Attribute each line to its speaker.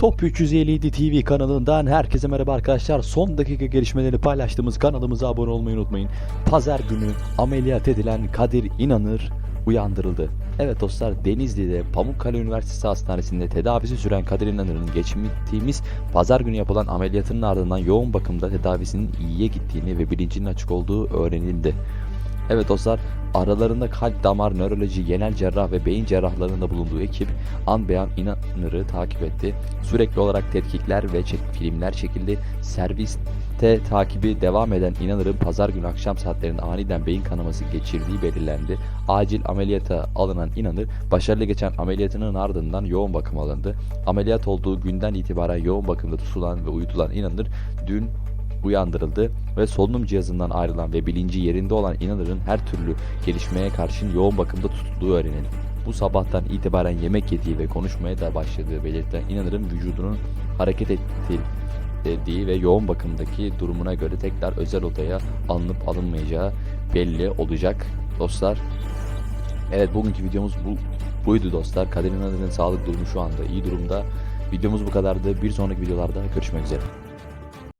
Speaker 1: Top 357 TV kanalından herkese merhaba arkadaşlar. Son dakika gelişmeleri paylaştığımız kanalımıza abone olmayı unutmayın. Pazar günü ameliyat edilen Kadir İnanır uyandırıldı. Evet dostlar Denizli'de Pamukkale Üniversitesi Hastanesi'nde tedavisi süren Kadir İnanır'ın geçtiğimiz pazar günü yapılan ameliyatının ardından yoğun bakımda tedavisinin iyiye gittiğini ve bilincinin açık olduğu öğrenildi. Evet dostlar aralarında kalp damar nöroloji genel cerrah ve beyin cerrahlarında bulunduğu ekip an beyan inanırı takip etti. Sürekli olarak tetkikler ve çek- filmler çekildi. Serviste takibi devam eden inanırın pazar günü akşam saatlerinde aniden beyin kanaması geçirdiği belirlendi. Acil ameliyata alınan inanır başarılı geçen ameliyatının ardından yoğun bakım alındı. Ameliyat olduğu günden itibaren yoğun bakımda tutulan ve uyutulan inanır dün uyandırıldı ve solunum cihazından ayrılan ve bilinci yerinde olan inanırın her türlü gelişmeye karşın yoğun bakımda tutulduğu öğrenildi. Bu sabahtan itibaren yemek yediği ve konuşmaya da başladığı belirtilen inanırın vücudunun hareket ettiği ve yoğun bakımdaki durumuna göre tekrar özel odaya alınıp alınmayacağı belli olacak dostlar. Evet bugünkü videomuz bu buydu dostlar. Kadir İnanır'ın sağlık durumu şu anda iyi durumda. Videomuz bu kadardı. Bir sonraki videolarda görüşmek üzere.